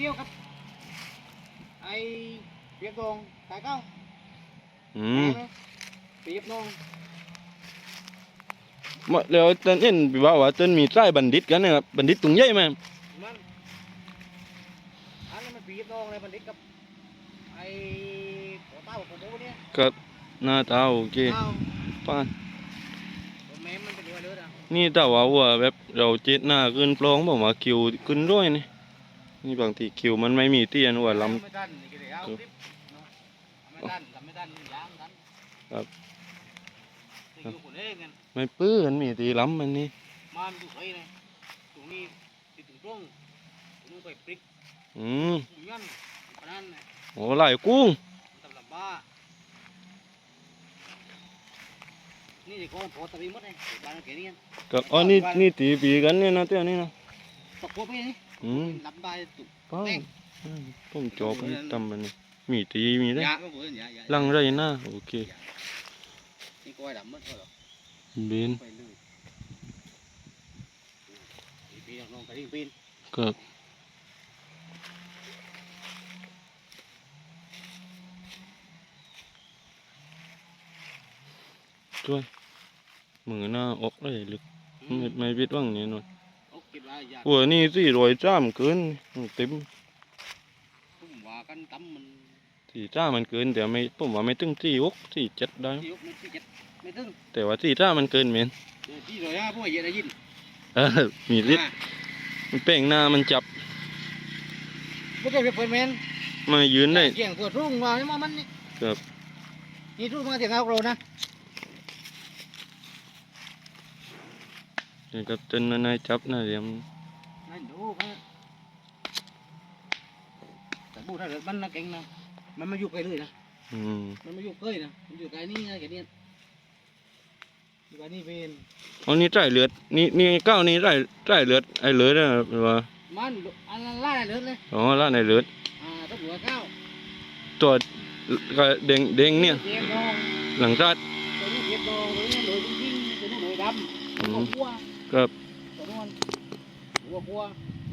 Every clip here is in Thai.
เดียวกับไอ้เปียกโดงสายเก้าอืมเปียกโดงมาแล้วตอนเอ็นพี่ว่าว่าตอนมีใต้บัณฑิตกันนะครับบัณฑิตตุงใหญ่ไหมมันอันนั้นมันเปียกโดงเลยบันทึกกับไอ้หัวเต้าของผมเนี่ยครับหน้าตาโอเคเต้าป้านผมแม่มันเป็นเรือเลือดอะนี่ถ้าว่าว่าแบบเราเจ็ดหน้าขึ้นปลองบอกว่าคิวขึ้นด้วยนี่ นี่บางทีคิวมันไม่มีเตี้ยนว่าลไม่ทันนี่ก็เลยเอาคลิปเนาะไม่ทันทำไม่ทันยางทันครับนี่อยู่คนเองกันำไม่ปื้อมันมีตีล้ำมันนี่มันอยู่ไสเลยตรงนี้ติดถึงตรงตรงนู้นไปปริกอืมหมูยันปานนั้นน่ะโอ้หลายกุ้งตำลำบ้านี่เด็กคนโพสต์ตรีหมดเลยบ้านแกนี่กันกับอ๋อนี่นี่ตีปีกันเนี่ยนะเตี้ยนี่นะตกพวกไปนี่ อืมลำได้ตุกป้อืมจอบมันทำมันนี่มีตีมีได้ลังไรหน้าโอเคเบนไปเลยปีปีน้องกระดิ่งปีนกับช่วยมือหน้าอกเลยลึกไม่ไม่พิดว่างเนี่ยนนโอ้คิดว่าย หัวนี่สี่รอยจ้ามเกินเต็มผมว่ากันตั้มมันสี่จ้ามันเกินแต่ไม่ผมว่าไม่ตึงสี่อกสี่เจ็ดได้ที่ยกไม่ที่เจ็ดไม่ถึงแต่ว่าสี่จ้ามันเกินเหม็นเดี๋ยวที่ร้อยห้าพวกเยอะได้ยินเออมีฤทธิ์อ่ามันเป่งหน้ามันจับไม่ใช่เป็นเปิดแมนมายืนได้เกี่ยงตัวรุ่งมาไม่มามันนี่ครับนี่รุ่งมาเสียงเอาโกรนะ นี่ครับเต้นนายจับนะเดี๋ยวมันนั่นดูครับแต่บูถ้าเกิดมันนะเก่งนะมันมาอยู่ไกลเลยนะอืมมันมาอยู่ใกล้นะมันอยู่ไกลนี่นะแกเนี่ยอยู่ไกลนี่เป็นเอานี่ใต้เลือดนี่นี่เก้านี่ใต้ใต้เลือดไอ้เลือดนะว่ามันอันนั้นล่าได้เลยเลยอ๋อละในเลือดอ่าต้องหัวเก้าตัวก็เด้งเด้งเนี่ยเทียมทองหลังจากตัวนี้เทียมทองตัวนี้โดยจริงๆตัวนี้โดยดำตัวกัว ครับตัวนู้นตัวกัว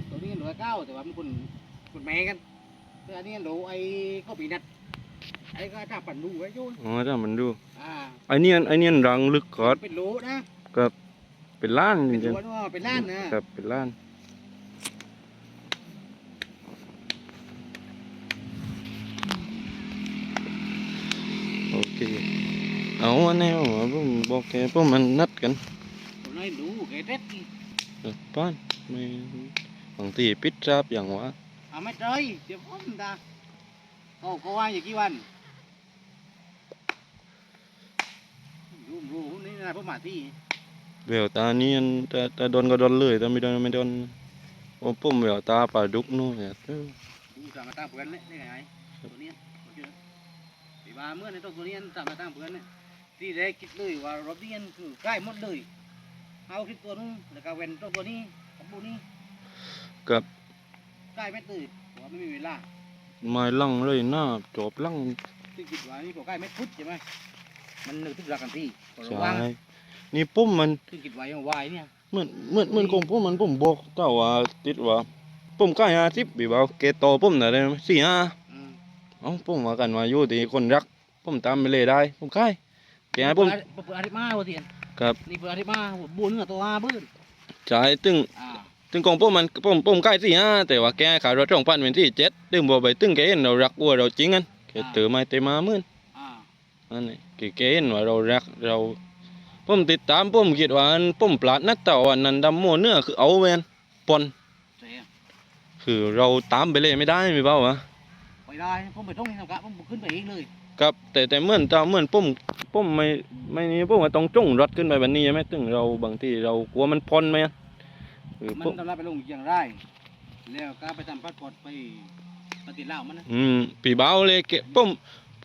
ตัวนี้โดยเก้าแต่ว่ามันคนคนแม่กันแต่อันนี้โดยไอ้ข้าวปีนัดไอ้ก็ถ้าปั่นดูไว้ยุ่นอ๋อถ้ามันดูอ่าไอ้เนี่ยไอ้เนี่ยรังลึกกอดเป็นโหลนะเป็นล้านจเป็นริงโหลนะว่าเป็นล้านนะๆครับเป็นล้านโอเคเอาอันนี้ผมว่าผมบอกแกพวกมันนัดกัน ตัวนี้ดูแกเด็ดเออป้านไม่บางทีปิดจับอย่างวะอ่าไม่เจยเดี๋ยวพ้นตาโอ้ก็ว่าอย่างกี่วันรู้รู้นี่นะพวกหมาที่เววตานี่อันแต่แต่โดนก็โดนเลยแต่ไม่โดนไม่โดนโอ้ปุ่มเววตาปลาดุกนู่นเนี่ยเออดูสามมาตั้งเพื่อนเลยนี่ไงตัวเนี้ยตัวเนี้ยปีบาเมื่อในตัวตัวเนี้ยสามมาตั้งเพื่อนเนี่ยที่แรกคิดเลยว่ารถเนี้ยคือใกล้หมดเลย เอาคิดตัวนู้นแล้วก็เว้นตัวตัวนี้กับตัวนี้กับใกล้ไม่ตื่นเพราะว่าไม่มีเวลาไม้ลังเลยหน้าจอบลังที่คิดว่านี่พอใกล้ไม่พุทธใช่ไหมมันนึกถึงรักกันที่พอระใช่วังนี่ปุ่มมันที่คิดว่ายังวายเนี่ยเหมือนเหมือนเหมือนของผมมันผมบอกเจ้าว่าติดว่าผมใกล้ห้าสิบปีบ่าวเกโตผมน่ะได้ไหมสี่ห้าอืมเอ้าผมว่ากันว่าอยู่ที่คนรักผมตามไปเลยได้ผมใกล้แกให้ผมเปิดอาทิตย์มาวันเทียน ครับ นี่เปิดอาทิตย์มาบุญกับตัวอาบื้นจ่ายตึงอ่าตึงของผมมันผมผมใกล้สี่ห้าแต่ว่าแกขายรถสองพันเป็นที่เจ็ดตึงบอกไปตึงแกเห็นเรารักวัวเราจริงกันแกเตือไม้เตะมาหมื่นอ่าอันนี้คือแกเห็นว่าเรารักเราผมติดตามผมคิดว่าอันผมปลาดนักแต่วันนั้นดำโมเนื้อคือเอาเวนปนใช่คือเราตามไปเลยไม่ได้มีเปล่าวะไปได้ผมไปต้องนี่ทำกะผมขึ้นไปเองเลย ครับแต่แต่เหมื่อนตาเหมื่อนผมผมไม่ไม่นี่ผมว่าต้องจ้องรถขึ้นไปแบบนี้ใช่ไหมถึงเราบางทีเรากลัวมันพอนไหมคือมันผมทำลายไปลงอย่างไรแล้วก็ไปทำพาสปอร์ตไปปฏิลาวมันนะอืมปีเบาเลยเกะผม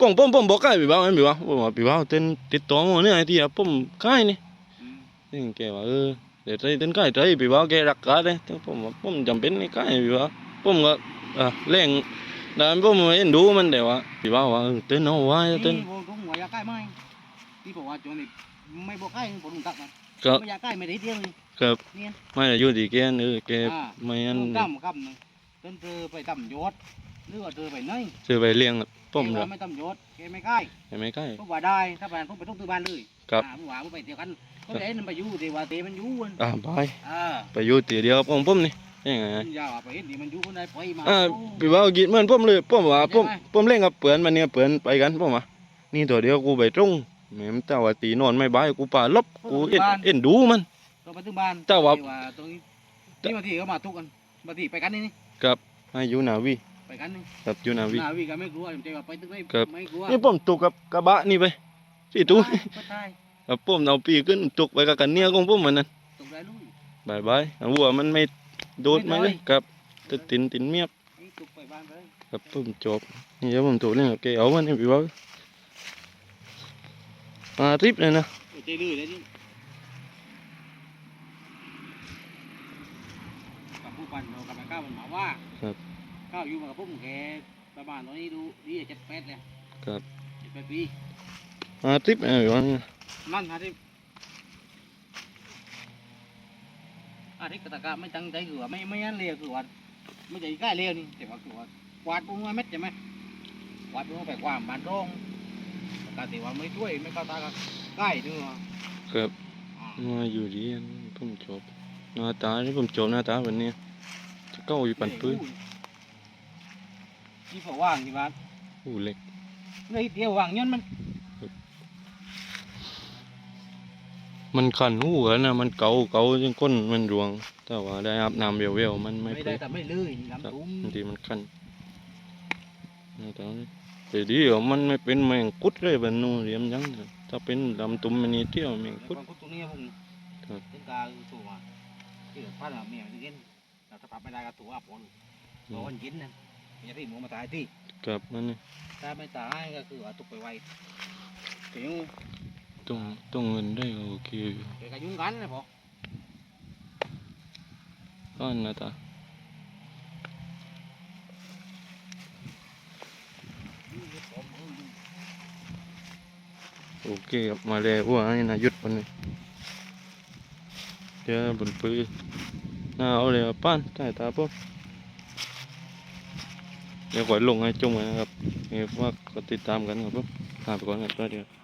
กล่องผมผมบอกใกล้ปีเบาไหมปีเบาผมว่าปีเบาเต้นติดต่อมาเนี่ยไอ้ที่อะผมใกล้นี่อืมนี่แกว่าเออเดี๋ยวใจเต้นใกล้ใจปีเบาแกรักกันเลยแต่ผมว่าผมจำเป็นไม่ใกล้ปีเบาผมก็อะเร่ง แต่ผมไม่เห็นดูมันแต่ว่าปีเบาว่าเออเต้นเอาไว้เต้นนี่ผมผมว่าอยากใกล้ไหมที่บอกว่าจนนี่ไม่บอกใกล้ผมตักมันก็ไม่อยากใกล้ไม่ได้เที่ยวเลยครับเนี่ยไม่ได้อยู่ที่แกนเออแกอ่าไม่งั้นผมกำกำนึงแต้นเธอไปตำยศหรือว่าเธอไปไหนซื้อไปเลี้ยงครับผมแกครัว่าบไม่ตำยศแกไม่ใกล้เห็นไหมใกล้พวกว่าได้ถ้าบ้านพวกไปต้องตื้อบ้านเลยครับ อ่าพวกว่าพวกไปเดียวกันก็แต่มันไปอยู่แต่ว่าเตมันอยู่อันอ่าบายอ่าไปอยู่ตีเดียวกับของผมนี่ ยังไงมันยาวอะไปเห็นดีมันอยู่คนใดไปมาอ่าพี่ว่ากินเหมือนผมเลยผมว่าผมผมเล่นกับเปือนมันเนี่ยเปือนไปกันผมว่านี่ตัวเดียวกูไปตรงแม่มแต่ว่าตีนอนไม่บายกูป่าลบกูเอ็นเอ็นดูมันตัวไปตื้อบ้านเจ้าว่าตรงนี้นี่บางทีก็มาทุกกันบางทีไปกันนี่นี่กับให้อยูนาวีไปกันนี่กับอยูนาวีหนาวีก็ไม่กลัวใจว่าไปตึกไม่ครับไม่กลัวนี่ผมตุกกับกระบะนี่ไปพี่ตู้ไปใช่กับผมเอาปีขึ้นตุกไปกับกันเนี่ยของผมเหมือนนั้นตกได้ลุยบายบายเอาวัวมันไม่โดดมาเลยครับติดตินตินเมียบนี่ตกไปบ้านไปเลยครับผมจบนี่เดี๋ยวผมตุกนี่โอเคเอามันนี่พี่ว่ามาทริปเลยนะเอาใจลุยเลยนี่กับผู้ปันเรากับไอ้ก้าวมันมาว่าครับก้าวอยู่มากับพวกมึงแกประมาณตอนนี้ดูดีเจ็ดแปดเลยครับเจ็ดแปดปีมาทริปเลยพี่ว่านั่นฮะที่ อาทิตย์กตะกะไม่ตั้งใจคือว่าไม่ไม่ยันเลียคือว่าไม่ใจใกล้เลียนี่แต่ว่าคือว่ากวาดปุ้งเม็ดใช่ไหมกวาดปุ้งไปความบานร่องกาติว่าไม่ช่วยไม่เข้าตาก็ใกล้ด้วยครับอ่ามาอยู่ดีอันผมจบหน้าตาที่ผมจบหน้าตาแบบนี้จะเก้าอยู่ปั่นปืนที่พอว่างที่บ้านอู้เล็กเลยเดียวว่างเงี้ยมัน มันขันหูกันนะมันเกาเกาจนก้นมันรวง แต่ว่าได้อาบน้ำเวลๆมันไม่ไม่เป็ได้นแต่ไม่เลยน้ำตุ้มบางทีมันขันหน้าตานี่แต่ดีอะมันไม่เป็นแมงกุดเลยแบบนู้นเรียมยังนะถ้าเป็นลำตุ้มมันนี่เที่ยวแมงกุกุดดกุดตรงนี้ผมครับถึงกาตัวมาที่พลาดเมียมันจะกินแต่ถ้าปรับไม่ได้ก็ตัวอับคนตัวคนกินนั่นอย่าที่หมูมาตายที่กับมันนี่ถ้าไม่ตายก็คือว่าตุกไปไวเสียง ต้องต้องเงินได้ก็โอเคอยู่แกก็ยุ่งกันนะพอก้อนหน้าตาโอเคครับมาเลยว่านี่นายุดมันนี่เดี๋ยวบนปืนน่าเอาเลยครับป้านใต้ตาปุ๊บเดี๋ยวก่อยลงให้จุ่มไว้นะครับเดี๋ยวว่ากดติดตามกันครับปุ๊บลาไปก่อนครับสวัสดีครับ